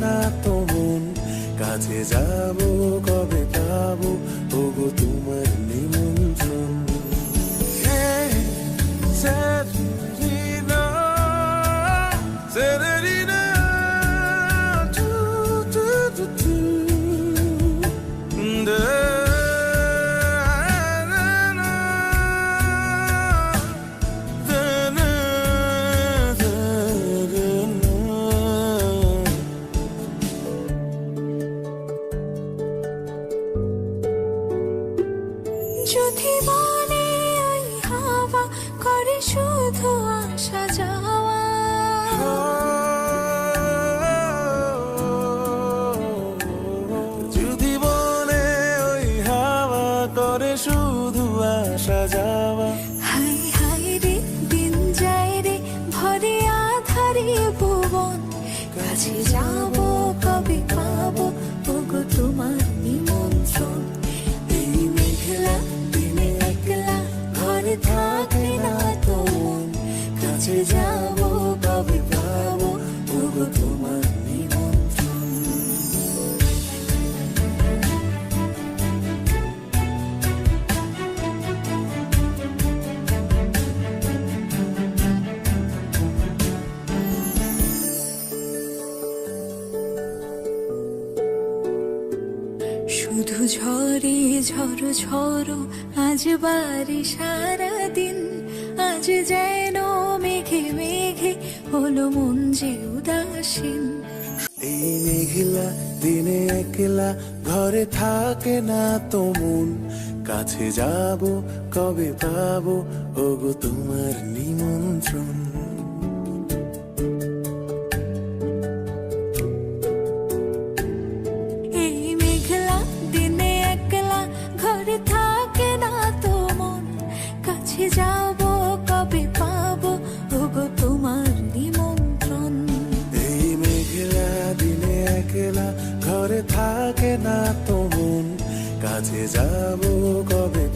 না তোমন। কাছে যাব কবে পাব? ওগো তোমার নিমন্ত্রণ। Hey, Severina, শুধু আসা যাওয়া। যদি বলে ওই হাওয়া করে শুধু আসা যাওয়া। হাই হাই রে দিন যায় রে ভরে আধারে ভুবন। কাছে যাব কবে পাবো ওগো তোমার কাছে যাব শুধু ঝরে ঝড়ো আজ বাড়ি সারা দিন আজ যেন মেঘে মেঘে হলো মন যে উদাসীন। এই মেঘলা দিনে একলা ঘরে থাকে না তো মন। কাছে যাব কবে পাবো ওগো তোমার নিমন্ত্রণ। এই মেঘলা দিনে একলা ঘরে থাকে না তো মন। কাছে যাব কাছে যাব কবে?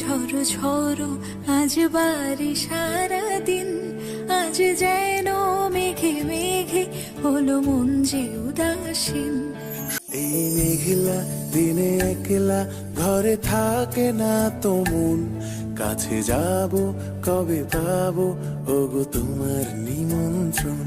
ঝড়ো ঝড়ো, আজ বাড়ি সারা দিন আজ যেন মেঘে মেঘে হলো মন যে উদাসীন। এই মেঘলা দিনে একলা ঘরে থাকে না তো মন। কাছে যাব, কবে পাবো, ওগো তোমার নিমন্ত্রণ।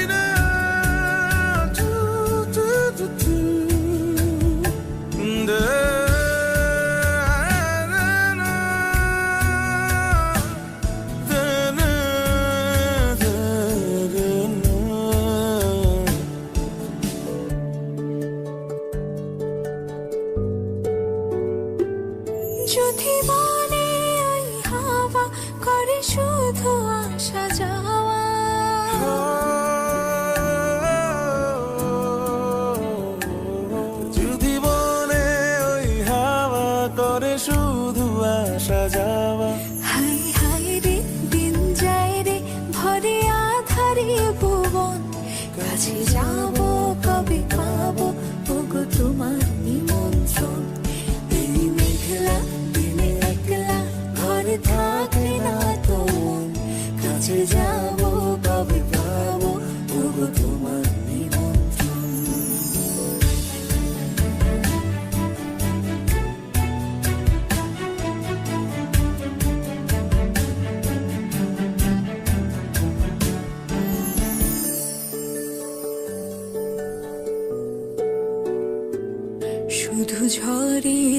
কাছে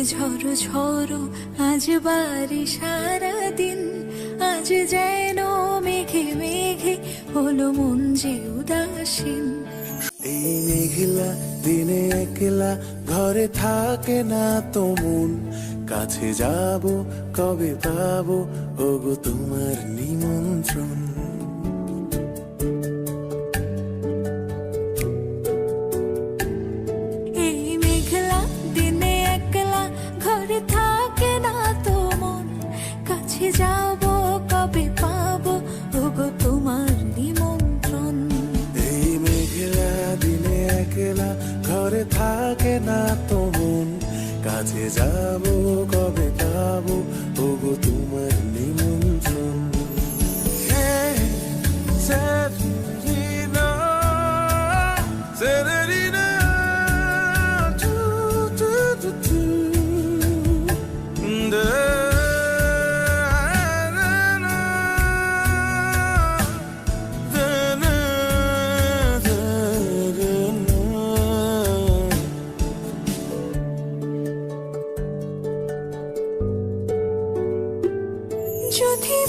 ঝড়ো ঝড়ো, আজ বাড়ি সারা দিন আজ যেন মেঘে মেঘে হলো মন যে উদাসীন। এই মেঘলা দিনে একলা ঘরে থাকে না তো মন। কাছে যাব, কবে পাবো, ওগো তোমার নিমন্ত্রণ। থাকে না তোমন কাছে যাব কবে পাবো ওগো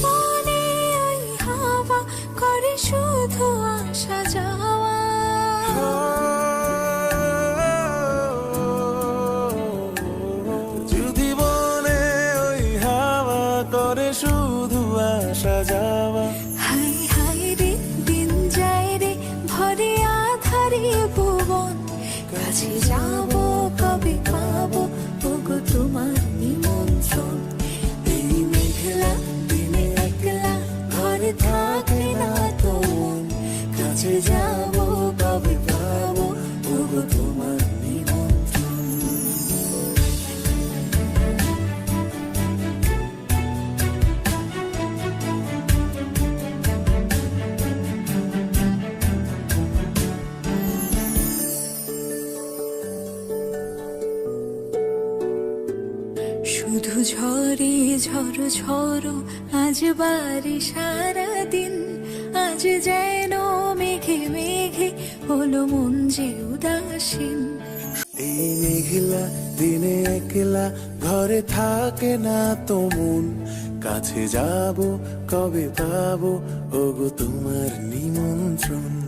মনে ওই হাওয়া করে শুধু আসা যাওয়া। যদি বলে ওই হাওয়া করে শুধু আসা যাওয়া। হাই হাই রে দিন যায় রে ভরে আধারে ভুবন। কাছে যাব কবে পাবো ওগো তোমার ঝড়ো ঝড়ো, আজ বাড়ি সারা দিন। আজ যেন মেঘে মেঘে হলো মন যে উদাসীন। এই মেঘলা দিনে একলা ঘরে থাকে না তো মন। কাছে যাব, কবে পাবো, ওগো তোমার নিমন্ত্রণ।